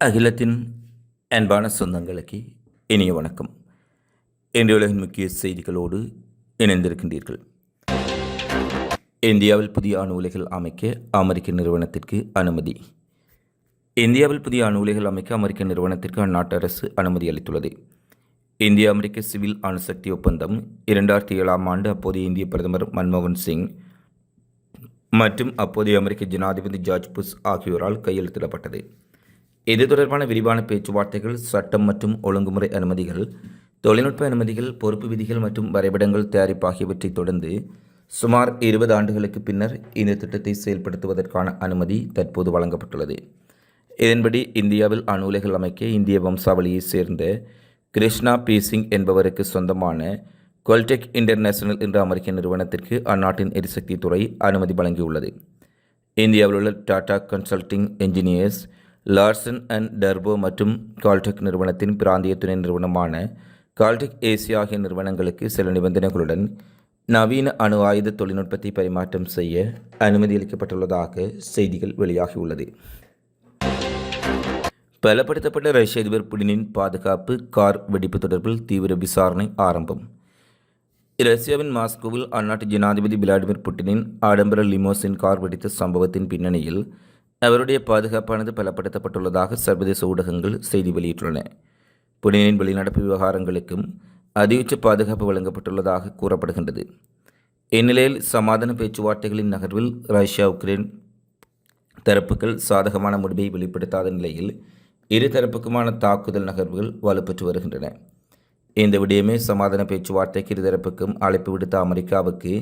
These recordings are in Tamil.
அகிலத்தின் அன்பான சொந்தங்களுக்கு இனிய வணக்கம். இன்றைய உலகின் முக்கிய செய்திகளோடு இணைந்திருக்கின்றீர்கள். இந்தியாவில் புதிய அணு உலைகள் அமைக்க அமெரிக்க நிறுவனத்திற்கு அனுமதி. இந்தியாவில் புதிய அணு உலைகள் அமைக்க அமெரிக்க நிறுவனத்திற்கு அந்நாட்டு அரசு அனுமதி அளித்துள்ளது. இந்திய அமெரிக்க சிவில் அணுசக்தி ஒப்பந்தம் இரண்டாயிரத்தி ஏழாம் ஆண்டு அப்போதைய இந்திய பிரதமர் மன்மோகன் சிங் மற்றும் அப்போதைய அமெரிக்க ஜனாதிபதி ஜார்ஜ் புஷ் ஆகியோரால் கையெழுத்திடப்பட்டது. இது தொடர்பான விரிவான பேச்சுவார்த்தைகள் சட்டம் மற்றும் ஒழுங்குமுறை அனுமதிகள் தொழில்நுட்ப அனுமதிகள் பொறுப்பு விதிகள் மற்றும் வரைபடங்கள் தயாரிப்பு ஆகியவற்றை தொடர்ந்து சுமார் இருபது ஆண்டுகளுக்கு பின்னர் இந்த திட்டத்தை செயல்படுத்துவதற்கான அனுமதி தற்போது வழங்கப்பட்டுள்ளது. இதன்படி இந்தியாவில் அணுலைகள் அமைக்க இந்திய வம்சாவளியைச் சேர்ந்த கிருஷ்ணா பி சிங் என்பவருக்கு சொந்தமான கொல்டெக் இன்டர்நேஷனல் என்ற அமெரிக்க நிறுவனத்திற்கு அந்நாட்டின் எரிசக்தி துறை அனுமதி வழங்கியுள்ளது. இந்தியாவில் உள்ள Tata consulting engineers Larsen and turbo மற்றும் கால்டெக் நிறுவனத்தின் பிராந்திய துணை நிறுவனமான கால்டெக் ஏசியா ஆகிய நிறுவனங்களுக்கு சில நிபந்தனைகளுடன் நவீன அணு ஆயுத தொழில்நுட்பத்தை பரிமாற்றம் செய்ய அனுமதி அளிக்கப்பட்டுள்ளதாக செய்திகள் வெளியாகியுள்ளது. பலப்படுத்தப்பட்ட ரஷ்ய அதிபர் புடினின் பாதுகாப்பு கார் வெடிப்பு தொடர்பில் தீவிர விசாரணை ஆரம்பம். ரஷ்யாவின் மாஸ்கோவில் அந்நாட்டு ஜனாதிபதி விளாடிமிர் புட்டினின் ஆடம்பர லிமோசின் கார் வெடித்த சம்பவத்தின் பின்னணியில் அவருடைய பாதுகாப்பானது பலப்படுத்தப்பட்டுள்ளதாக சர்வதேச ஊடகங்கள் செய்தி வெளியிட்டுள்ளன. புனேனின் வெளிநடப்பு விவகாரங்களுக்கும் அதியுச்ச பாதுகாப்பு வழங்கப்பட்டுள்ளதாக கூறப்படுகின்றது. இந்நிலையில் சமாதான பேச்சுவார்த்தைகளின் நகர்வில் ரஷ்யா உக்ரைன் தரப்புகள் சாதகமான முடிவை வெளிப்படுத்தாத நிலையில் இரு தரப்புக்குமான தாக்குதல் நகர்வுகள் வலுப்பெற்று வருகின்றன. இந்த விடயமே சமாதான பேச்சுவார்த்தைக்கு இருதரப்புக்கும் அழைப்பு விடுத்த அமெரிக்காவுக்கு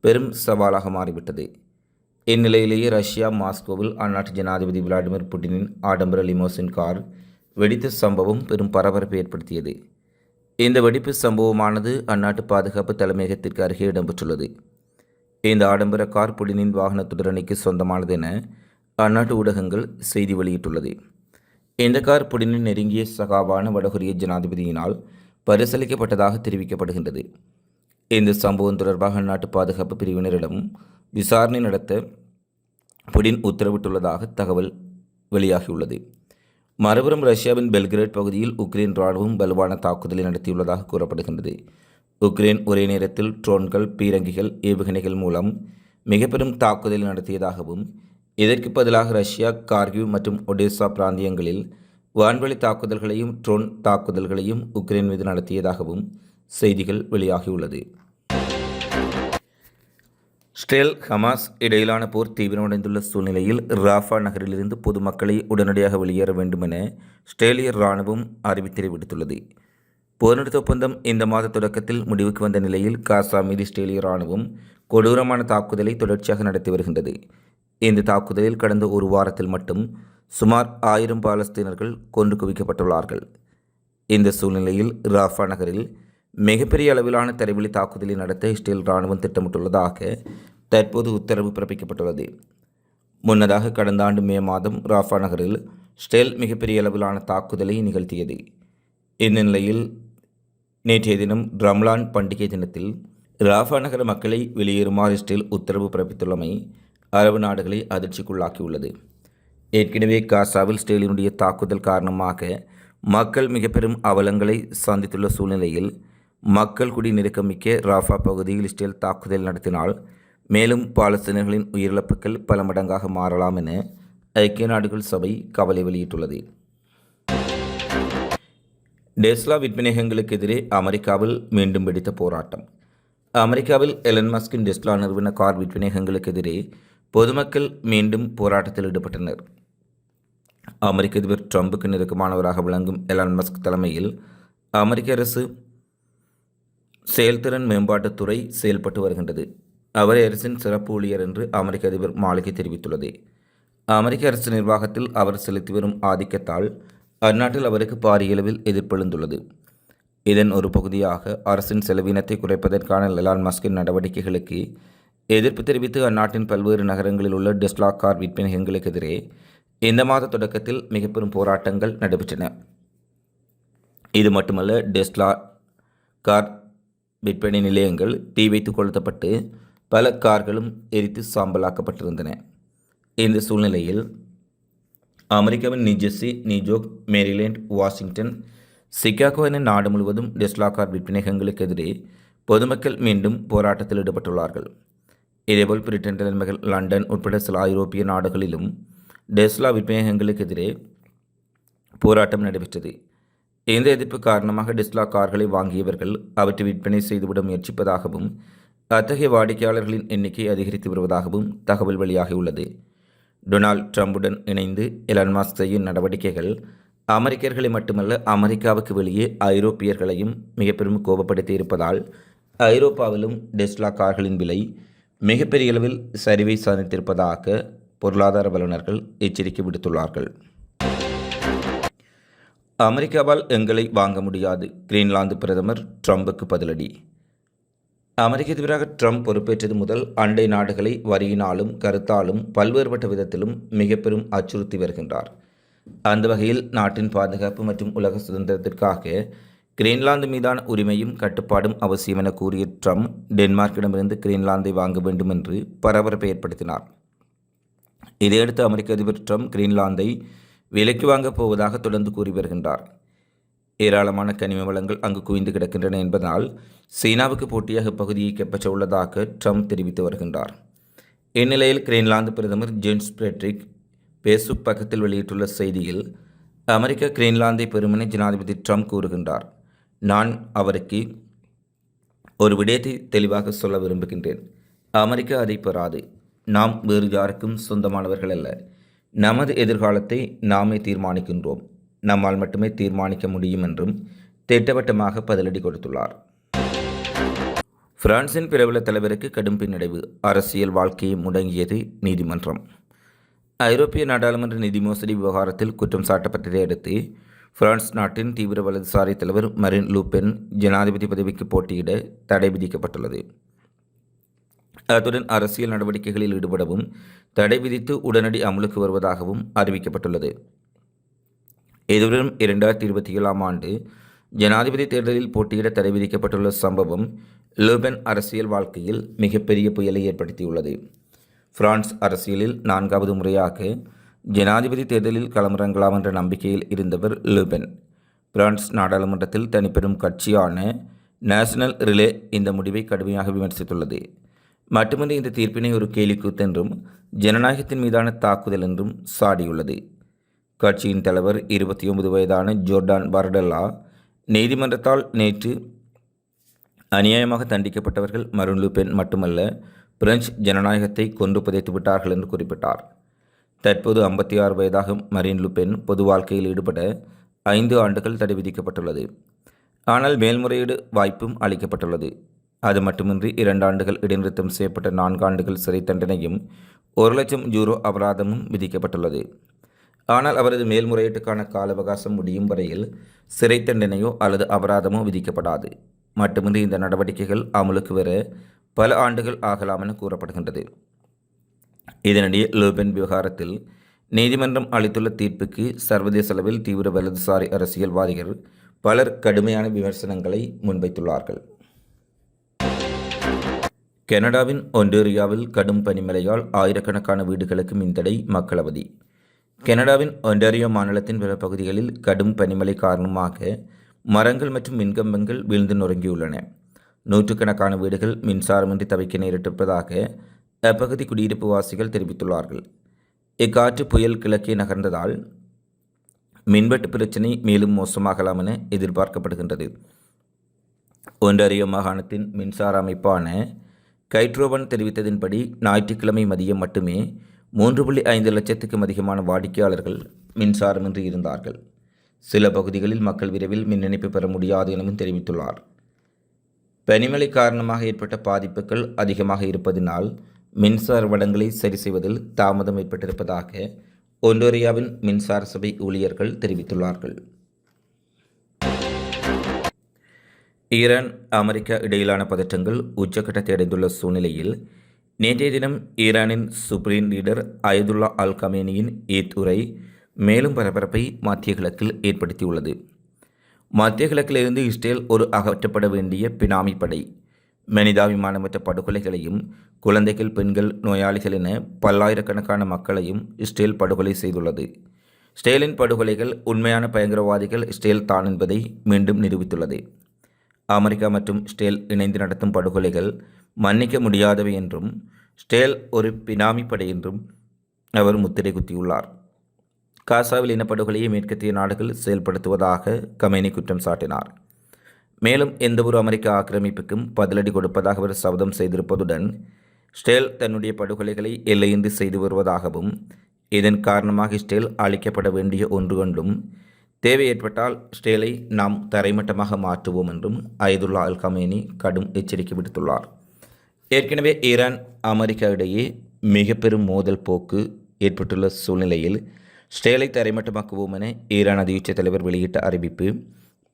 பெரும் சவாலாக மாறிவிட்டது. இந்நிலையிலேயே ரஷ்யா மாஸ்கோவில் அந்நாட்டு ஜனாதிபதி விளாடிமிர் புட்டினின் ஆடம்பர லிமோசின் கார் வெடித்த சம்பவம் பெரும் பரபரப்பை ஏற்படுத்தியது. இந்த வெடிப்பு சம்பவமானது அந்நாட்டு பாதுகாப்பு தலைமையகத்திற்கு அருகே இடம்பெற்றுள்ளது. இந்த ஆடம்பர கார் புடினின் வாகன துடரணிக்கு சொந்தமானது என அந்நாட்டு ஊடகங்கள் செய்தி வெளியிட்டுள்ளது. இந்த கார் புடினின் நெருங்கிய சகாவான வடகொரிய ஜனாதிபதியினால் பரிசீலிக்கப்பட்டதாக தெரிவிக்கப்படுகின்றது. இந்த சம்பவம் தொடர்பாக அந்நாட்டு பாதுகாப்பு பிரிவினரிடம் விசாரணை நடத்த புடின் உத்தரவிட்டுள்ளதாக தகவல் வெளியாகியுள்ளது. மறுபுறம் ரஷ்யாவின் பெல்கிரேட் பகுதியில் உக்ரைன் இராணுவம் வலுவான தாக்குதலை நடத்தியுள்ளதாக கூறப்படுகின்றது. உக்ரைன் ஒரே நேரத்தில் ட்ரோன்கள் பீரங்கிகள் ஏவுகணைகள் மூலம் மிக பெரும் தாக்குதலை நடத்தியதாகவும் இதற்கு பதிலாக ரஷ்யா கார்கிவ் மற்றும் ஒடிசா பிராந்தியங்களில் வான்வெளி தாக்குதல்களையும் ட்ரோன் தாக்குதல்களையும் உக்ரைன் மீது நடத்தியதாகவும் செய்திகள் வெளியாகியுள்ளது. ஸ்டேல் ஹமாஸ் இடையிலான போர் தீவிரமடைந்துள்ள சூழ்நிலையில் ராஃபா நகரிலிருந்து பொதுமக்களை உடனடியாக வெளியேற வேண்டுமென ஸ்டேலிய இராணுவம் அறிவித்தலை விடுத்துள்ளது. போர்நிறுத்த ஒப்பந்தம் இந்த மாத தொடக்கத்தில் முடிவுக்கு வந்த நிலையில் காசா மீது ஸ்டேலிய இராணுவம் கொடூரமான தாக்குதலை தொடர்ச்சியாக நடத்தி வருகின்றது. இந்த தாக்குதலில் கடந்த ஒரு வாரத்தில் மட்டும் சுமார் ஆயிரம் பாலஸ்தீனர்கள் கொன்று குவிக்கப்பட்டுள்ளார்கள். இந்த சூழ்நிலையில் ராஃபா நகரில் மிகப்பெரிய அளவிலான தரைவழி தாக்குதலை நடத்த இஸ்ரேல் இராணுவம் திட்டமிட்டுள்ளதாக தற்போது உத்தரவு பிறப்பிக்கப்பட்டுள்ளது. முன்னதாக கடந்த ஆண்டு மே மாதம் ராஃபா நகரில் ஸ்டெல் மிகப்பெரிய அளவிலான தாக்குதலை நிகழ்த்தியது. இந்நிலையில் நேற்றைய தினம் ரம்லான் பண்டிகை தினத்தில் ராஃபா நகர மக்களை வெளியேறுமாறு ஸ்டெல் உத்தரவு பிறப்பித்துள்ளமை அரபு நாடுகளை அதிர்ச்சிக்குள்ளாக்கியுள்ளது. ஏற்கனவே காசாவில் ஸ்டெயிலினுடைய தாக்குதல் காரணமாக மக்கள் மிக பெரும் அவலங்களை சந்தித்துள்ள சூழ்நிலையில் மக்கள் குடிநெருக்கமிக்க ராஃபா பகுதியில் இஸ்ரேல் தாக்குதல் நடத்தினால் மேலும் பாலஸ்தீனர்களின் உயிரிழப்புகள் பல மடங்காக மாறலாம் என ஐக்கிய நாடுகள் சபை கவலை வெளியிட்டுள்ளது. டெஸ்லா விற்பனைகளுக்கு எதிரே அமெரிக்காவில் மீண்டும் வெடித்த போராட்டம். அமெரிக்காவில் எலன் மஸ்கின் டெஸ்லா நிறுவன கார் விற்பனைகளுக்கு எதிரே பொதுமக்கள் மீண்டும் போராட்டத்தில் ஈடுபட்டனர். அமெரிக்க அதிபர் ட்ரம்புக்கு நெருக்கமானவராக விளங்கும் எலான் மஸ்க் தலைமையில் அமெரிக்க அரசு செயல்திறன் மேம்பாட்டுத்துறை செயல்பட்டு வருகின்றது. அவரே அரசின் சிறப்பு ஊழியர் என்று அமெரிக்க அதிபர் மாளிகை தெரிவித்துள்ளது. அமெரிக்க அரசு நிர்வாகத்தில் அவர் செலுத்தி வரும் ஆதிக்கத்தால் அந்நாட்டில் அவருக்கு பாரியளவில் எதிர்ப்பெழுந்துள்ளது. இதன் ஒரு பகுதியாக அரசின் செலவினத்தை குறைப்பதற்கான லெலான் மஸ்கின் நடவடிக்கைகளுக்கு எதிர்ப்பு தெரிவித்து அந்நாட்டின் பல்வேறு நகரங்களில் உள்ள டெஸ்லா கார் விற்பனைகளுக்கு எதிரே இந்த மாத தொடக்கத்தில் மிக பெரும் போராட்டங்கள் நடைபெற்றன. இது மட்டுமல்ல டெஸ்லா கார் விற்பனை நிலையங்கள் தீ வைத்து கொளுத்தப்பட்டு பல கார்களும் எரித்து சாம்பலாக்கப்பட்டிருந்தன. இந்த சூழ்நிலையில் அமெரிக்காவின் New Jersey New York Maryland Washington Chicago என நாடு முழுவதும் டெஸ்லா கார் விற்பனைகளுக்கு எதிரே பொதுமக்கள் மீண்டும் போராட்டத்தில் ஈடுபட்டுள்ளார்கள். இதேபோல் பிரிட்டன் தலைமைகள் லண்டன் உட்பட சில ஐரோப்பிய நாடுகளிலும் டெஸ்லா விற்பனைகளுக்கு எதிரே போராட்டம் நடைபெற்றது. இந்த எதிர்ப்பு காரணமாக டெஸ்லா கார்களை வாங்கியவர்கள் அவற்றை விற்பனை செய்துவிட முயற்சிப்பதாகவும் அத்தகைய வாடிக்கையாளர்களின் எண்ணிக்கை அதிகரித்து வருவதாகவும் தகவல் வெளியாகியுள்ளது. டொனால்ட் ட்ரம்புடன் இணைந்து எலான் மாஸ்க் செய்யும் நடவடிக்கைகள் அமெரிக்கர்களை மட்டுமல்ல அமெரிக்காவுக்கு வெளியே ஐரோப்பியர்களையும் மிக பெரும் கோபப்படுத்தி இருப்பதால் ஐரோப்பாவிலும் டெஸ்லா கார்களின் விலை மிகப்பெரிய அளவில் சரிவை சாதித்திருப்பதாக பொருளாதார வல்லுநர்கள் எச்சரிக்கை விடுத்துள்ளார்கள். அமெரிக்காவால் எங்களை வாங்க முடியாது. கிரீன்லாந்து பிரதமர் ட்ரம்புக்கு பதிலடி. அமெரிக்க எதிராக ட்ரம்ப் பொறுப்பேற்றது முதல் அண்டை நாடுகளை வரியினாலும் கருத்தாலும் பல்வேறுபட்ட விதத்திலும் மிக பெரும் அச்சுறுத்தி வருகின்றார். அந்த வகையில் நாட்டின் பாதுகாப்பு மற்றும் உலக சுதந்திரத்திற்காக கிரீன்லாந்து மீதான உரிமையும் கட்டுப்பாடும் அவசியம் என கூறிய ட்ரம்ப் டென்மார்க்கிடமிருந்து கிரீன்லாந்தை வாங்க வேண்டும் என்று பரபரப்பை ஏற்படுத்தினார். இதையடுத்து அமெரிக்க அதிபர் ட்ரம்ப் கிரீன்லாந்தை விலைக்கு வாங்கப் போவதாக தொடர்ந்து கூறி வருகின்றார். ஏராளமான கனிம வளங்கள் அங்கு குவிந்து கிடக்கின்றன என்பதால் சீனாவுக்கு போட்டியாக பகுதியை கைப்பற்ற உள்ளதாக ட்ரம்ப் தெரிவித்து வருகின்றார். இந்நிலையில் கிரீன்லாந்து பிரதமர் ஜேம்ஸ் பேட்ரிக் பேஸ்புக் பக்கத்தில் வெளியிட்டுள்ள செய்தியில் அமெரிக்க கிரீன்லாந்தை பெருமனை ஜனாதிபதி ட்ரம்ப் கூறுகின்றார். நான் அவருக்கு ஒரு விடயத்தை தெளிவாக சொல்ல விரும்புகின்றேன். அமெரிக்கா அதை பெறாது. நாம் வேறு யாருக்கும் சொந்தமானவர்கள் அல்ல. நமது எதிர்காலத்தை நாமே தீர்மானிக்கின்றோம். நம்மால் மட்டுமே தீர்மானிக்க முடியும் என்றும் திட்டவட்டமாக பதிலடி கொடுத்துள்ளார். பிரான்சின் பிரபல தலைவருக்கு கடும் பின்னடைவு. அரசியல் வாழ்க்கையை முடங்கியது நீதிமன்றம். ஐரோப்பிய நாடாளுமன்ற நிதி மோசடி விவகாரத்தில் குற்றம் சாட்டப்பட்டதை அடுத்து பிரான்ஸ் நாட்டின் தீவிர வலதுசாரி தலைவர் மரின் லூபென் ஜனாதிபதி பதவிக்கு போட்டியிட தடை விதிக்கப்பட்டுள்ளது. அத்துடன் அரசியல் நடவடிக்கைகளில் ஈடுபடவும் தடை விதித்து உடனடி அமலுக்கு வருவதாகவும் அறிவிக்கப்பட்டுள்ளது. எதிர்வரும் இரண்டாயிரத்தி இருபத்தி ஏழாம் ஆண்டு ஜனாதிபதி தேர்தலில் போட்டியிட தடை விதிக்கப்பட்டுள்ள சம்பவம் லூபென் அரசியல் வாழ்க்கையில் மிகப்பெரிய புயலை ஏற்படுத்தியுள்ளது. பிரான்ஸ் அரசியலில் நான்காவது முறையாக ஜனாதிபதி தேர்தலில் களமிறங்கலாம் என்ற நம்பிக்கையில் இருந்தவர் லூபென். பிரான்ஸ் நாடாளுமன்றத்தில் தனிப்பெரும் கட்சியான நேஷனல் ரிலே இந்த முடிவை கடுமையாக விமர்சித்துள்ளது. மட்டுமின்றி இந்த தீர்ப்பினை ஒரு கேலிக்கூத்து என்றும் ஜனநாயகத்தின் மீதான தாக்குதல் என்றும் சாடியுள்ளது. கட்சியின் தலைவர் இருபத்தி ஒன்பது வயதான ஜோர்டான் பர்டல்லா நீதிமன்றத்தால் நேற்று அநியாயமாக தண்டிக்கப்பட்டவர்கள் மருண் லூபென் மட்டுமல்ல பிரெஞ்சு ஜனநாயகத்தை கொண்டு புதைத்து விட்டார்கள் என்று குறிப்பிட்டார். தற்போது ஐம்பத்தி ஆறு வயதாகும் மரீன் லுபென் பொது வாழ்க்கையில் ஈடுபட ஐந்து ஆண்டுகள் தடை விதிக்கப்பட்டுள்ளது. ஆனால் மேல்முறையீடு வாய்ப்பும் அளிக்கப்பட்டுள்ளது. அது மட்டுமின்றி இரண்டு ஆண்டுகள் இடைநிறுத்தம் செய்யப்பட்ட நான்கு ஆண்டுகள் சிறை தண்டனையும் ஒரு லட்சம் யூரோ அபராதமும் விதிக்கப்பட்டுள்ளது. ஆனால் அவரது மேல்முறையீட்டுக்கான கால அவகாசம் முடியும் வரையில் சிறை தண்டனையோ அல்லது அபராதமோ விதிக்கப்படாது. மட்டுமின்றி இந்த நடவடிக்கைகள் அமலுக்கு வர பல ஆண்டுகள் ஆகலாம் என கூறப்படுகின்றது. இதனிடையே லூபென் விவகாரத்தில் நீதிமன்றம் அளித்துள்ள தீர்ப்புக்கு சர்வதேச அளவில் தீவிர வலதுசாரி அரசியல்வாதிகள் பலர் கடுமையான விமர்சனங்களை முன்வைத்துள்ளார்கள். கனடாவின் ஒன்டேரியாவில் கடும் பனிமழையால் ஆயிரக்கணக்கான வீடுகளுக்கு மின்தடை மக்கள் அவதி கனடாவின் ஒன்டேரியோ மாநிலத்தின் பிற பகுதிகளில் கடும் பனிமழை காரணமாக மரங்கள் மற்றும் மின்கம்பங்கள் வீழ்ந்து நொறுங்கியுள்ளன. நூற்றுக்கணக்கான வீடுகள் மின்சாரமின்றி தவிக்க நேரிட்டிருப்பதாக அப்பகுதி குடியிருப்பு வாசிகள் தெரிவித்துள்ளார்கள். இக்காற்று புயல் கிழக்கே நகர்ந்ததால் மின்வெட்டு பிரச்சினை மேலும் மோசமாகலாம் என எதிர்பார்க்கப்படுகின்றது. ஒன்டாரியோ மாகாணத்தின் மின்சார அமைப்பான கைட்ரோவன் தெரிவித்ததின்படி ஞாயிற்றுக்கிழமை மதியம் மட்டுமே மூன்று புள்ளி ஐந்து லட்சத்துக்கும் அதிகமான வாடிக்கையாளர்கள் மின்சாரமின்றி இருந்தார்கள். சில பகுதிகளில் மக்கள் விரைவில் மின் இணைப்பு பெற முடியாது எனவும் தெரிவித்துள்ளார். பனிமழை காரணமாக ஏற்பட்ட பாதிப்புகள் அதிகமாக இருப்பதினால் மின்சார வடங்களை சரி செய்வதில் தாமதம் ஏற்பட்டிருப்பதாக ஒண்டோரியாவின் மின்சார சபை ஊழியர்கள் தெரிவித்துள்ளார்கள். ஈரான் அமெரிக்கா இடையிலான பதற்றங்கள் உச்சக்கட்டத்தை அடைந்துள்ள சூழ்நிலையில் நேற்றைய தினம் ஈரானின் சுப்ரீம் லீடர் அயதுல்லா அல் கமேனியின் ஈத் உரை மேலும் பரபரப்பை மத்திய கிழக்கில் ஏற்படுத்தியுள்ளது. மத்திய கிழக்கிலிருந்து இஸ்ரேல் ஒரு அகற்றப்பட வேண்டிய பினாமி படை மனிதாபிமானமற்ற படுகொலைகளையும் குழந்தைகள் பெண்கள் நோயாளிகள் என பல்லாயிரக்கணக்கான மக்களையும் இஸ்ரேல் படுகொலை செய்துள்ளது. ஸ்டேலின் படுகொலைகள் உண்மையான பயங்கரவாதிகள் ஸ்டேல் தான் என்பதை மீண்டும் நிரூபித்துள்ளது. அமெரிக்கா மற்றும் ஸ்டேல் இணைந்து நடத்தும் படுகொலைகள் மன்னிக்க முடியாதவை என்றும் ஸ்டேல் ஒரு பினாமி படை என்றும் அவர் முத்திரை குத்தியுள்ளார். காசாவில் இனப்படுகொலையை மேற்கத்திய நாடுகள் செயல்படுத்துவதாக கமேனி குற்றம் சாட்டினார். மேலும் எந்தவொரு அமெரிக்க ஆக்கிரமிப்புக்கும் பதிலடி கொடுப்பதாக அவர் சபதம் செய்திருப்பதுடன் ஸ்டேல் தன்னுடைய படுகொலைகளை எல்லையின்றி செய்து வருவதாகவும் இதன் காரணமாக ஸ்டேல் அழிக்கப்பட வேண்டிய ஒன்று கொண்டும் தேவை ஏற்பட்டால் ஸ்டேலை நாம் தரைமட்டமாக மாற்றுவோம் என்றும் அயதுல்லா அல் கமேனி கடும் எச்சரிக்கை விடுத்துள்ளார். ஏற்கனவே ஈரான் அமெரிக்கா இடையே மிக பெரும் மோதல் போக்கு ஏற்பட்டுள்ள சூழ்நிலையில் ஸ்டேலை தரைமட்டமாக்குவோம் என ஈரான் அதியுச்ச தலைவர் வெளியிட்ட அறிவிப்பு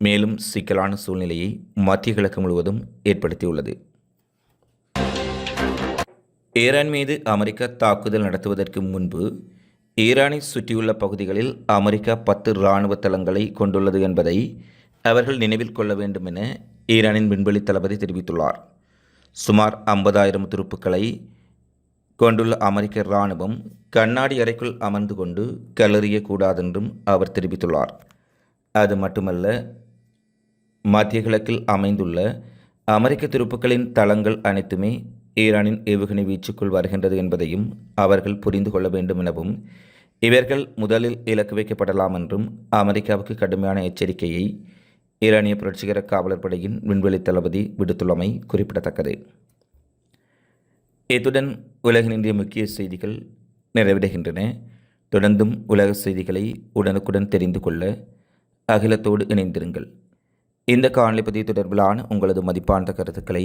மேலும் சிக்கலான சூழ்நிலையை மத்திய கிழக்கு முழுவதும் ஏற்படுத்தியுள்ளது. ஈரான் மீது அமெரிக்கா தாக்குதல் நடத்துவதற்கு முன்பு ஈரானை சுற்றியுள்ள பகுதிகளில் அமெரிக்கா பத்து இராணுவ தளங்களை கொண்டுள்ளது என்பதை அவர்கள் நினைவில் கொள்ள வேண்டும் என ஈரானின் விண்வெளி தளபதி தெரிவித்துள்ளார். சுமார் ஐம்பதாயிரம் துருப்புக்களை கொண்டுள்ள அமெரிக்க இராணுவம் கண்ணாடி அறைக்குள் அமர்ந்து கொண்டு கலறியக்கூடாதென்றும் அவர் தெரிவித்துள்ளார். அது மட்டுமல்ல மத்திய கிழக்கில் அமைந்துள்ள அமெரிக்க துருப்புக்களின் தளங்கள் அனைத்துமே ஈரானின் ஏவுகணை வீச்சுக்குள் வருகின்றது என்பதையும் அவர்கள் புரிந்து கொள்ள வேண்டும் எனவும் இவர்கள் முதலில் இலக்கு வைக்கப்படலாம் என்றும் அமெரிக்காவுக்கு கடுமையான எச்சரிக்கையை ஈரானிய புரட்சிகர காவலர் படையின் விண்வெளி தளபதி விடுத்துள்ளமை குறிப்பிடத்தக்கது. இத்துடன் உலகின் இந்திய முக்கிய செய்திகள் நிறைவடைகின்றன. தொடர்ந்தும் உலக செய்திகளை உடனுக்குடன் தெரிந்து கொள்ள அகிலத்தோடு இணைந்திருங்கள். இந்த காணொலி பதிவு தொடர்பிலான உங்களது மதிப்பான கருத்துக்களை